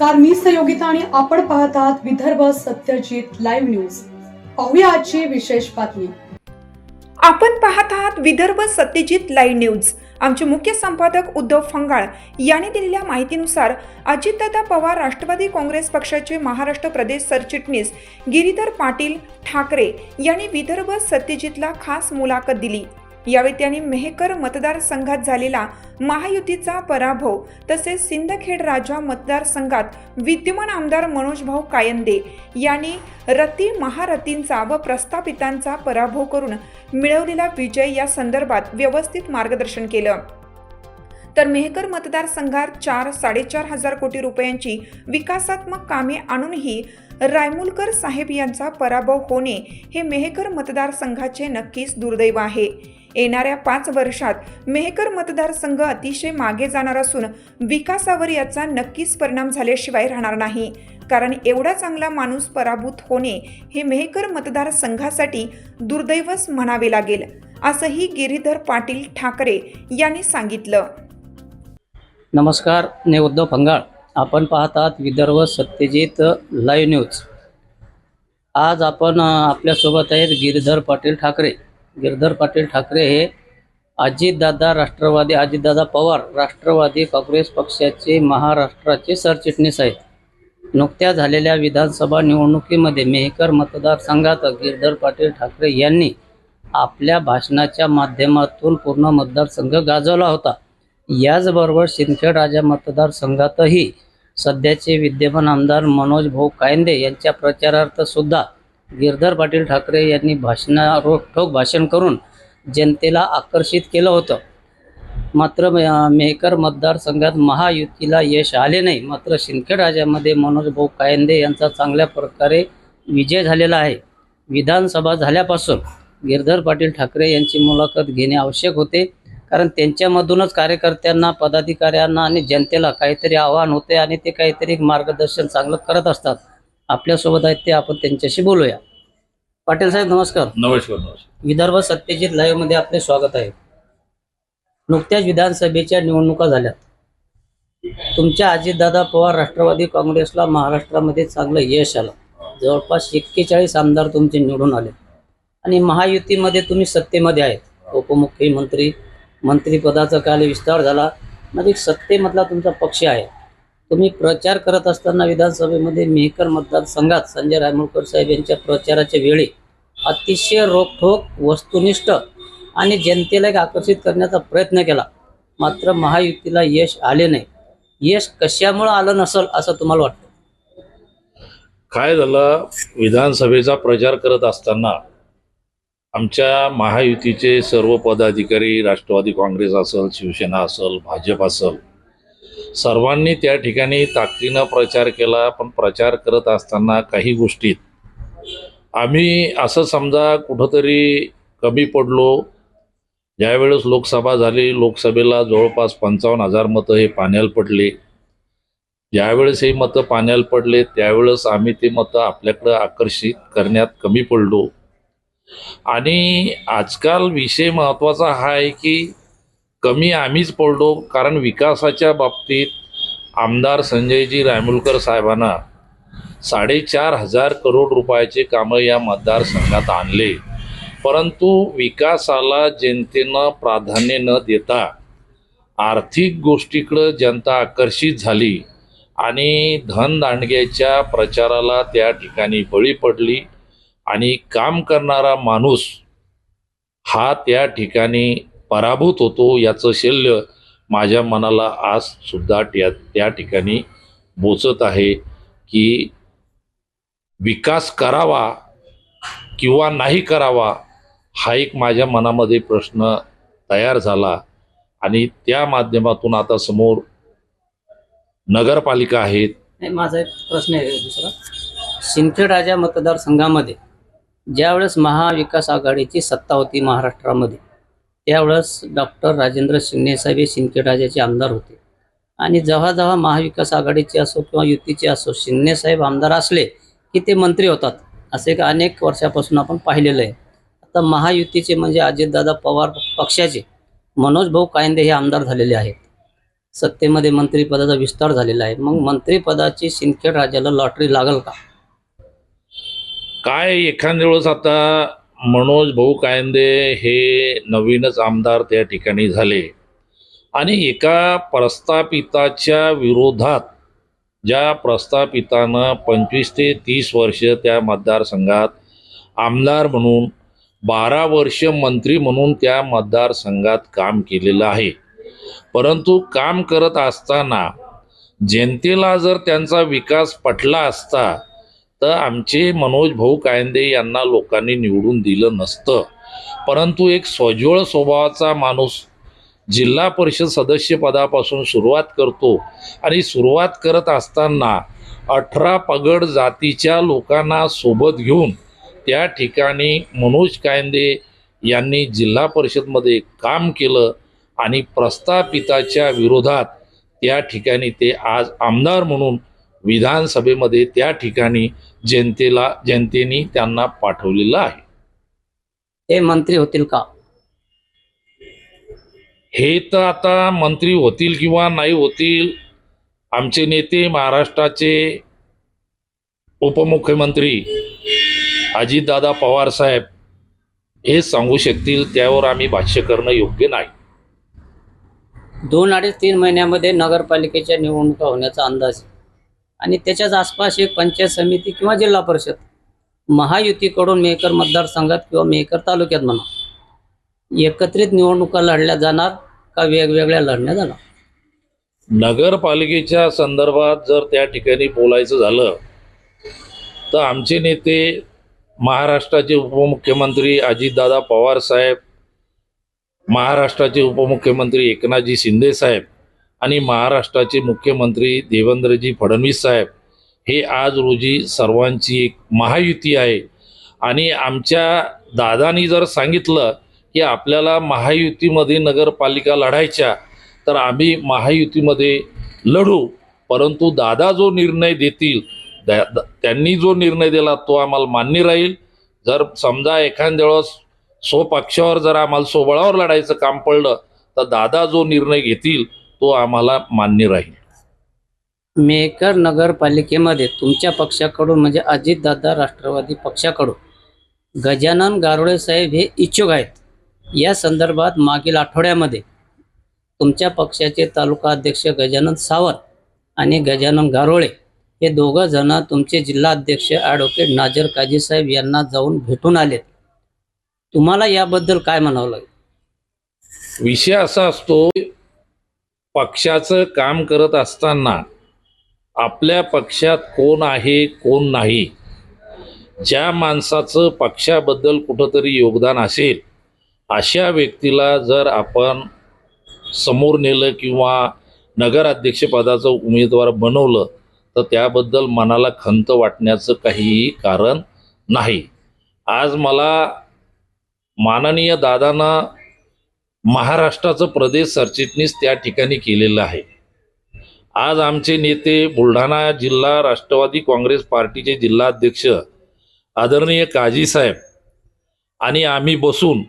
नमस्कार मी सहयोगिता आणि आपण पाहत आहात विदर्भ सत्यजित लाईव्ह न्यूज. पाहूया आजची विशेष बातमी. आपण पाहत आहात विदर्भ सत्यजित लाईव्ह न्यूज. आमचे मुख्य संपादक उद्धव फंगाळ यांनी दिलेल्या माहितीनुसार अजितदादा पवार राष्ट्रवादी काँग्रेस पक्षाचे महाराष्ट्र प्रदेश सरचिटणीस गिरीधर पाटील ठाकरे यांनी विदर्भ सत्यजितला खास मुलाखत दिली. यावेळी त्यांनी मेहकर मतदारसंघात झालेला महायुतीचा पराभव तसेच सिंदखेड राजा मतदारसंघात विद्यमान आमदार मनोजभाऊ कायंदे यांनी रती महारथींचा व प्रस्थापितांचा पराभव करून मिळवलेला विजय या संदर्भात व्यवस्थित मार्गदर्शन केलं. तर मेहकर मतदारसंघात चार साडेचार हजार कोटी रुपयांची विकासात्मक कामे आणूनही रायमुलकर साहेब यांचा पराभव होणे हे मेहकर मतदारसंघाचे नक्कीच दुर्दैव आहे. येणाऱ्या पाच वर्षात मेहकर मतदारसंघ अतिशय मागे जाणार असून विकासावर याचा नक्कीच परिणाम झाल्याशिवाय राहणार नाही. कारण एवढा चांगला माणूस पराभूत होणे हे मेहकर मतदारसंघासाठी दुर्दैवच म्हणावे लागेल असंही गिरीधर पाटील ठाकरे यांनी सांगितलं. नमस्कार मी उद्धव फंगाळ. आपण पाहतात विदर्भ सत्यजित लाईव्ह न्यूज. आज आपण आपल्यासोबत आहेत गिरीधर पाटील ठाकरे. गिरधर पाटील ठाकरे हे अजितदादा राष्ट्रवादी अजितदादा पवार राष्ट्रवादी काँग्रेस पक्षाचे महाराष्ट्राचे सरचिटणीस आहेत. नुकत्या झालेल्या विधानसभा निवडणुकीमध्ये मेहकर मतदारसंघात गिरधर पाटील ठाकरे यांनी आपल्या भाषणाच्या माध्यमातून पूर्ण मतदारसंघ गाजवला होता. याचबरोबर सिंदखेड राजा मतदारसंघातही सध्याचे विद्यमान आमदार मनोज भाऊ कायंदे यांच्या प्रचारार्थ सुद्धा गिरधर पाटील ठाकरे यांनी भाषणा रोखठोक भाषण करून जनतेला आकर्षित केलं होतं. मात्र मे- मेहकर मतदारसंघात महायुतीला यश आले नाही. मात्र सिंदखेड राजामध्ये मनोज भाऊ कायंदे यांचा चांगल्या प्रकारे विजय झालेला आहे. विधानसभा झाल्यापासून गिरधर पाटील ठाकरे यांची मुलाखत घेणे आवश्यक होते. कारण त्यांच्यामधूनच कार्यकर्त्यांना पदाधिकाऱ्यांना आणि जनतेला काहीतरी आव्हान होते आणि ते काहीतरी मार्गदर्शन चांगलं करत असतात. आपल्यासोबत आहेत ते आपण त्यांच्याशी बोलूया. पाटील साहेब नमस्कार. नमस्कार नमस्कार. विदर्भ सत्यजित लाईव्हमध्ये आपले स्वागत आहे. नुकत्याच विधानसभेच्या निवडणुका झाल्यात. तुमच्या अजितदादा पवार राष्ट्रवादी काँग्रेसला महाराष्ट्रामध्ये चांगलं यश आलं. जवळपास एक्केचाळीस आमदार तुमचे निवडून आले. आणि महायुतीमध्ये तुम्ही सत्तेमध्ये आहेत. उपमुख्यमंत्री मंत्रिपदाचा काल विस्तार झाला म्हणजे सत्तेमधला तुमचा पक्ष आहे. तुम्ही प्रचार करत असताना विधानसभेमध्ये मेहकर मतदारसंघात संजय रायमुळकर साहेब यांच्या प्रचाराच्या वेळी अतिशय रोखठोक वस्तुनिष्ठ आणि जनतेला एक आकर्षित करण्याचा प्रयत्न केला. मात्र महायुतीला यश आले नाही. यश कशामुळं आलं नसल असं तुम्हाला वाटतं? काय झालं? विधानसभेचा प्रचार करत असताना आमच्या महायुतीचे सर्व पदाधिकारी राष्ट्रवादी काँग्रेस असेल शिवसेना असेल भाजप असेल सर्वांनी त्या ठिकाणी ताकदीनं प्रचार केला पण प्रचार करत असताना काही गोष्टीत आम्ही असं समजा कुठंतरी कमी पडलो. ज्यावेळेस लोकसभा झाली लोकसभेला जवळपास पंचावन्न हजार मतं हे पाण्याला पडले. ज्यावेळेस हे मतं पाण्याला पडले त्यावेळेस आम्ही ते मतं आपल्याकडं आकर्षित करण्यात कमी पडलो. आणि आजकाल विषय महत्त्वाचा हा आहे की कमी आम्हीच पडलो कारण विकासाच्या बाबतीत आमदार संजयजी रायमुलकर साहेबांना साडेचार हजार करोड रुपयाचे कामं या मतदारसंघात आणले. परंतु विकासाला जनतेनं प्राधान्य न देता आर्थिक गोष्टीकडं जनता आकर्षित झाली आणि धनदांडग्याच्या प्रचाराला त्या ठिकाणी बळी पडली आणि काम करणारा माणूस हा त्या ठिकाणी पराभूत होतो याचं शल्य माझ्या मनाला आज सुद्धा त्या त्या ठिकाणी बोचत आहे की विकास करावा किंवा नाही करावा हा एक माझ्या मनामध्ये प्रश्न तयार झाला. आणि त्या माध्यमातून आता समोर नगरपालिका आहेत. माझा एक प्रश्न आहे दुसरा. सिंदखेड राजा मतदारसंघामध्ये ज्यावेळेस महाविकास आघाडीची सत्ता होती महाराष्ट्रामध्ये त्यावेळेस डॉक्टर राजेंद्र शिंदेसाहेब हे सिंदखेड राजाचे आमदार होते. आणि जेव्हा जेव्हा महाविकास आघाडीचे असो किंवा युतीचे असो शिंदेसाहेब आमदार असले की ते मंत्री होतात असे अनेक वर्षापासून आपण पाहिलेलं आहे. आता महायुतीचे म्हणजे अजितदादा पवार पक्षाचे मनोज भाऊ कायंदे हे आमदार झालेले आहेत. सत्तेमध्ये मंत्रिपदाचा विस्तार झालेला आहे. मग मंत्रिपदाची सिंदखेड राजाला लॉटरी लागल का? काय एखाद्या वेळेस आता मनोज भाऊ कायंदे हे नवीनच आमदार त्या ठिकाणी झाले. आणि एका प्रस्थापिताच्या विरोधात ज्या प्रस्थापितानं पंचवीस ते तीस वर्ष त्या मतदारसंघात आमदार म्हणून बारा वर्ष मंत्री म्हणून त्या मतदारसंघात काम केलेलं आहे. परंतु काम करत असताना जनतेला जर त्यांचा विकास पटला असता तर आमचे मनोज भाऊ कायंदे यांना लोकांनी निवडून दिलं नसतं. परंतु एक सोज्वळ स्वभावाचा माणूस जिल्हा परिषद सदस्यपदापासून सुरुवात करतो आणि सुरुवात करत असताना अठरा पगड जातीच्या लोकांना सोबत घेऊन त्या ठिकाणी मनोज कायंदे यांनी जिल्हा परिषदमध्ये काम केलं आणि प्रस्थापिताच्या विरोधात त्या ठिकाणी ते आज आमदार म्हणून विधानसभेमध्ये त्या ठिकाणी जनतेला जनतेने त्यांना पाठवलेलं आहे ते मंत्री होतील का हे तर आता मंत्री होतील किंवा नाही होतील आमचे नेते महाराष्ट्राचे उपमुख्यमंत्री अजितदादा पवार साहेब हे सांगू शकतील त्यावर आम्ही भाष्य करणं योग्य नाही दोन अडीच तीन महिन्यामध्ये नगरपालिकेच्या निवडणुका होण्याचा अंदाज. आणि त्याच्याच आसपास एक पंचायत समिती किंवा जिल्हा परिषद महायुतीकडून मेहकर मतदारसंघात किंवा मेकर तालुक्यात म्हणा एकत्रित निवडणुका लढल्या जाणार का वेगवेगळ्या लढण्या जाणार? नगरपालिकेच्या संदर्भात जर त्या ठिकाणी बोलायचं झालं तर आमचे नेते महाराष्ट्राचे उपमुख्यमंत्री अजितदादा पवार साहेब महाराष्ट्राचे उपमुख्यमंत्री एकनाथजी शिंदे साहेब आणि महाराष्ट्राचे मुख्यमंत्री देवेंद्रजी फडणवीस साहेब हे आज रोजी सर्वांची एक महायुती आहे. आणि आमच्या दादानी जर सांगितलं की आपल्याला महायुतीमध्ये नगरपालिका लढायच्या तर आम्ही महायुतीमध्ये लढू. परंतु दादा जो निर्णय देतील द- त्यांनी जो निर्णय दिला तो आम्हाला मान्य राहील. जर समजा एखाद्या वेळेस स्वपक्षावर जर आम्हाला सोबळावर लढायचं काम पडलं तर दादा जो निर्णय घेतील तो आम्हाला मान्य राहील. मेकर नगरपालिकेमध्ये तुमच्या पक्षाकडून म्हणजे अजितदादा राष्ट्रवादी पक्षाकडून गजानन गारोळे साहेब हे इच्छुक आहेत. या संदर्भात मागील आठवड्यामध्ये तुमच्या पक्षाचे तालुका अध्यक्ष गजानन सावंत आणि गजानन गारोळे हे दोघं जण तुमचे जिल्हा अध्यक्ष ॲडव्होकेट नाजर काजी साहेब यांना जाऊन भेटून आलेत. तुम्हाला याबद्दल काय म्हणावं लागेल? विषय असा असतो पक्षाचं काम करत असताना आपल्या पक्षात कोण आहे कोण नाही ज्या माणसाचं पक्षाबद्दल कुठंतरी योगदान असेल अशा व्यक्तीला जर आपण समोर नेलं किंवा नगराध्यक्षपदाचं उमेदवार बनवलं तर त्याबद्दल मनाला खंत वाटण्याचं काहीही कारण नाही. आज मला माननीय दादांना महाराष्ट्राचं प्रदेश सरचिटणीस त्या ठिकाणी केलेलं आहे. आज आमचे नेते बुलढाणा जिल्हा राष्ट्रवादी काँग्रेस पार्टीचे जिल्हाध्यक्ष आदरणीय काजीसाहेब आणि आम्ही बसून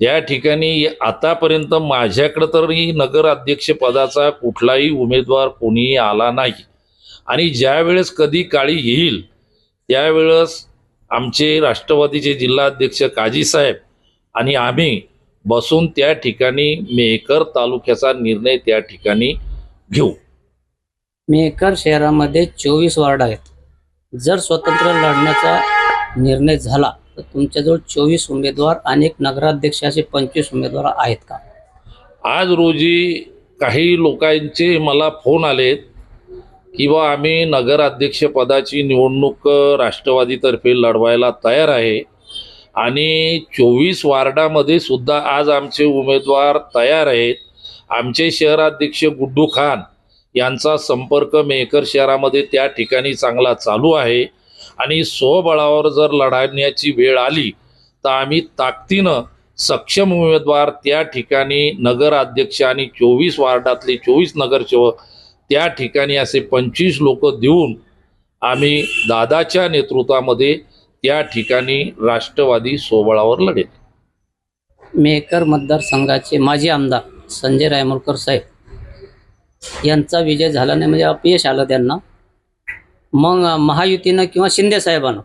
त्या ठिकाणी आतापर्यंत माझ्याकडं तरी नगर अध्यक्षपदाचा कुठलाही उमेदवार कोणीही आला नाही. आणि ज्यावेळेस कधी काळी येईल त्यावेळेस आमचे राष्ट्रवादीचे जिल्हाध्यक्ष काजीसाहेब आणि आम्ही बसून त्या ठिकाणी मेहकर तालुक्याचा निर्णय त्या ठिकाणी घेऊ. मेकर शहरामध्ये चोवीस वार्ड आहेत. जर स्वतंत्र लढण्याचा निर्णय झाला तर तुमच्याजवळ चोवीस उमेदवार आणि एक नगराध्यक्ष असे पंचवीस उमेदवार आहेत का? आज रोजी काही लोकांचे मला फोन आलेत किंवा आम्ही नगराध्यक्षपदाची निवडणूक राष्ट्रवादीतर्फे लढवायला तयार आहे. आणि चोवीस वार्डामध्ये सुद्धा आज आमचे उमेदवार तयार आहेत. आमचे शहराध्यक्ष गुड्डू खान यांचा संपर्क मेहकर शहरामध्ये त्या ठिकाणी चांगला चालू आहे. आणि स्वबळावर जर लढण्याची वेळ आली तर आम्ही ताकदीनं सक्षम उमेदवार त्या ठिकाणी नगराध्यक्ष आणि चोवीस वार्डातले चोवीस नगरसेवक त्या ठिकाणी असे पंचवीस लोक देऊन आम्ही दादाच्या नेतृत्वामध्ये त्या ठिकाणी राष्ट्रवादी सोबळावर लढेल. मेकर मतदारसंघाचे माजी आमदार संजय रायमोलकर साहेब यांचा विजय झाला नाही म्हणजे अपयश आलं त्यांना. मग महायुतीनं किंवा शिंदे साहेबांना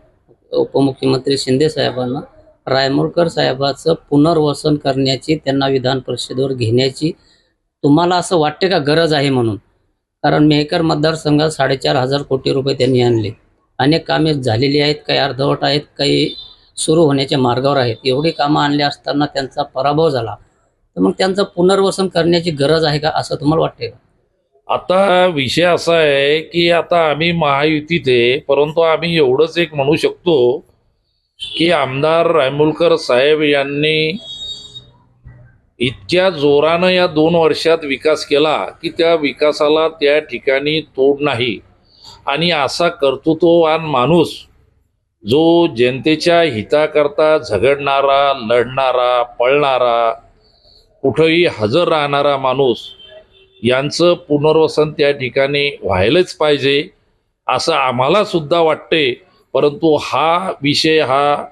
उपमुख्यमंत्री शिंदे साहेबांना रायमुरकर साहेबाचं पुनर्वसन करण्याची त्यांना विधान परिषदेवर घेण्याची तुम्हाला असं वाटते का गरज आहे म्हणून? कारण मेहकर मतदारसंघात साडेचार हजार कोटी रुपये त्यांनी आणले. अनेक कामे झालेली आहेत काही अर्धवट आहेत काही सुरू होण्याच्या मार्गावर आहेत. एवढी कामं आणली असताना त्यांचा पराभव झाला. तर मग त्यांचं पुनर्वसन करण्याची गरज आहे का असं तुम्हाला वाटते का? आता विषय असा आहे की आता आम्ही महायुतीत आहे परंतु आम्ही एवढंच एक म्हणू शकतो की आमदार रायमुलकर साहेब यांनी इतक्या जोरानं या दोन वर्षात विकास केला की त्या विकासाला त्या ठिकाणी तोड नाही. आणि असा कर्तृत्ववान माणूस जो जनतेच्या हिताकरता झगडणारा लढणारा पळणारा कुठंही हजर राहणारा माणूस यांचं पुनर्वसन त्या ठिकाणी व्हायलाच पाहिजे असं आम्हाला सुद्धा वाटते. परंतु हा विषय हा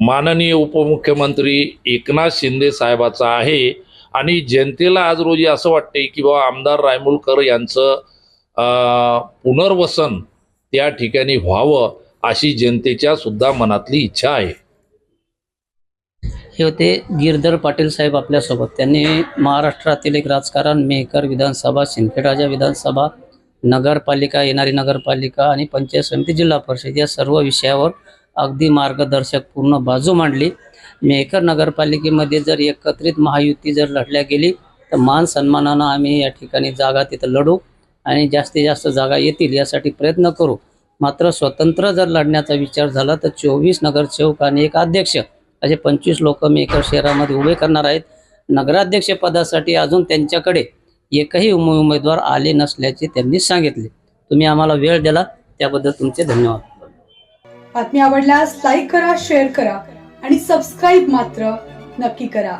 माननीय उपमुख्यमंत्री एकनाथ शिंदे साहेबाचा आहे. आणि जनतेला आज रोजी असं वाटते की बाबा आमदार रायमुलकर यांचं पुनर्वसन त्या ठिकाणी व्हावं अशी जनतेच्या सुद्धा मनातली इच्छा आहे. हे होते गिरधर पाटील साहेब आपल्यासोबत. त्यांनी महाराष्ट्रातील एक राजकारण मेहकर विधानसभा सिंदखेडराजा विधानसभा नगरपालिका येणारी नगरपालिका आणि पंचायत समिती जिल्हा परिषद या सर्व विषयावर अगदी मार्गदर्शक पूर्ण बाजू मांडली. मेहकर नगरपालिकेमध्ये जर एकत्रित महायुती जर लढल्या गेली तर मान सन्मानानं आम्ही या ठिकाणी जागा तिथं लढू. आणि जास्तीत जास्त जागा येतील यासाठी प्रयत्न करू. मात्र स्वतंत्र जर लढण्याचा विचार झाला तर चोवीस नगरसेवक आणि एक अध्यक्ष असे पंचवीस लोक मेकर शहरामध्ये उभे करणार आहेत. नगराध्यक्ष पदासाठी अजून त्यांच्याकडे एकही उमेदवार आले नसल्याचे त्यांनी सांगितले. तुम्ही आम्हाला वेळ दिला त्याबद्दल तुमचे धन्यवाद. बातमी आवडल्यास लाईक करा शेअर करा आणि सबस्क्राईब मात्र नक्की करा.